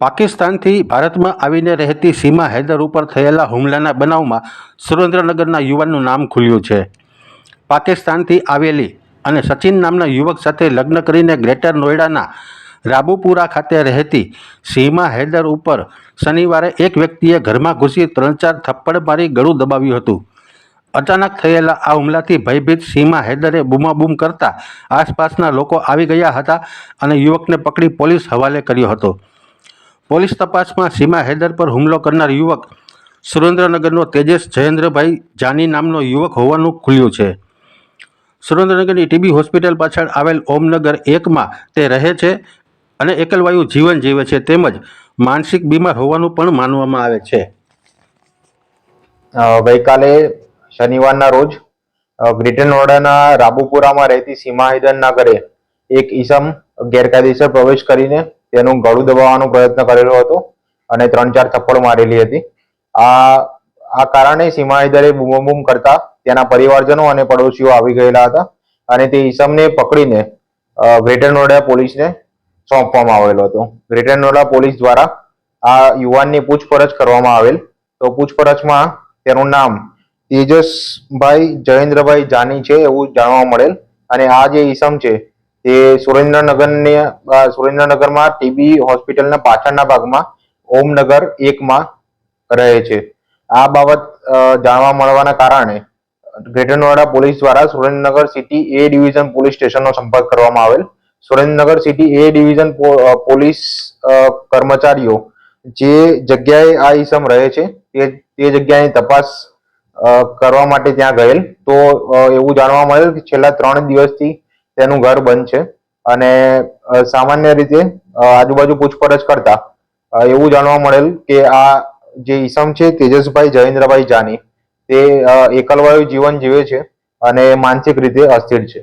પાકિસ્તાનથી ભારતમાં આવીને રહેતી સીમા હૈદર ઉપર થયેલા હુમલાના બનાવમાં સુરેન્દ્રનગરના યુવાનનું નામ ખુલ્યું છે. પાકિસ્તાનથી આવેલી અને સચિન નામના યુવક સાથે લગ્ન કરીને ગ્રેટર નોઈડાના રાબુપુરા ખાતે રહેતી સીમા હૈદર ઉપર શનિવારે એક વ્યક્તિએ ઘરમાં ઘૂસી ત્રણ ચાર થપ્પડ મારી ગળું દબાવ્યું હતું. અચાનક થયેલા આ હુમલાથી ભયભીત સીમા હૈદરે બૂમાબૂમ કરતા આસપાસના લોકો આવી ગયા હતા અને યુવકને પકડી પોલીસ હવાલે કર્યો હતો. પોલીસ તપાસમાં સીમા હૈદર પર હુમલો કરનાર યુવક સુરેન્દ્રનગરનો તેજસ જયેન્દ્રભાઈ જાની નામનો યુવક હોવાનું ખુલ્યું છે. સુરેન્દ્રનગરની ટીબી હોસ્પિટલ પાછળ આવેલ ઓમનગર એકમાં તે રહે છે અને એકલવાયુ જીવન જીવે છે તેમજ માનસિક બીમાર હોવાનું પણ માનવામાં આવે છે. ગઈકાલે શનિવારના રોજ ગ્રેટર નોડાના રાબુપુરામાં રહેતી સીમા હૈદરના ઘરે એક ઈસમ ગેરકાયદેસર પ્રવેશ કરીને તેનું ગળું દબાવવાનો પ્રયત્ન કરેલો હતો અને ત્રણ ચાર થપ્પડ મારેલી હતી. આ આ કારણે સીમા હૈદરે બૂમાબૂમ કરતા તેના પરિવારજનો અને પડોશીઓ આવી ગયેલા હતા અને તે ઈસમને પકડીને ગ્રેટર નોડા પોલીસને સોંપવામાં આવેલો હતો. ગ્રેટર નોડા પોલીસ દ્વારા આ યુવાનની પૂછપરછ કરવામાં આવેલ. તો પૂછપરછમાં તેનું નામ તેજસભાઈ જયેન્દ્રભાઈ જાની છે એવું જાણવા મળેલ અને આ જે ઈસમ છે તે સુરેન્દ્રનગરને સુરેન્દ્રનગરમાં ટીબી હોસ્પિટલના પાછળના ભાગમાં ઓમનગર એકમાં રહે છે. આ બાબત જાણવા મળવાના કારણે ગ્રેટર નોએડા પોલીસ દ્વારા Surendranagar city A division police સ્ટેશનનો સંપર્ક કરવામાં આવેલ. Surendranagar city A division police કર્મચારીઓ જે જગ્યાએ આ ઈસમ રહે છે, તે તે જગ્યાની તપાસ કરવા માટે ત્યાં ગયેલ. તો એવું જાણવા મળેલ કે છેલ્લા ત્રણ દિવસથી તેનું ઘર બંધ છે. અને સામાન્ય રીતે આજુબાજુ પૂછપરછ કરતા એવું જાણવા મળેલ કે આ જે ઈસમ છે, તેજસભાઈ જયેન્દ્રભાઈ જાની, તે એકલવાયુ જીવન જીવે છે અને માનસિક રીતે અસ્થિર છે.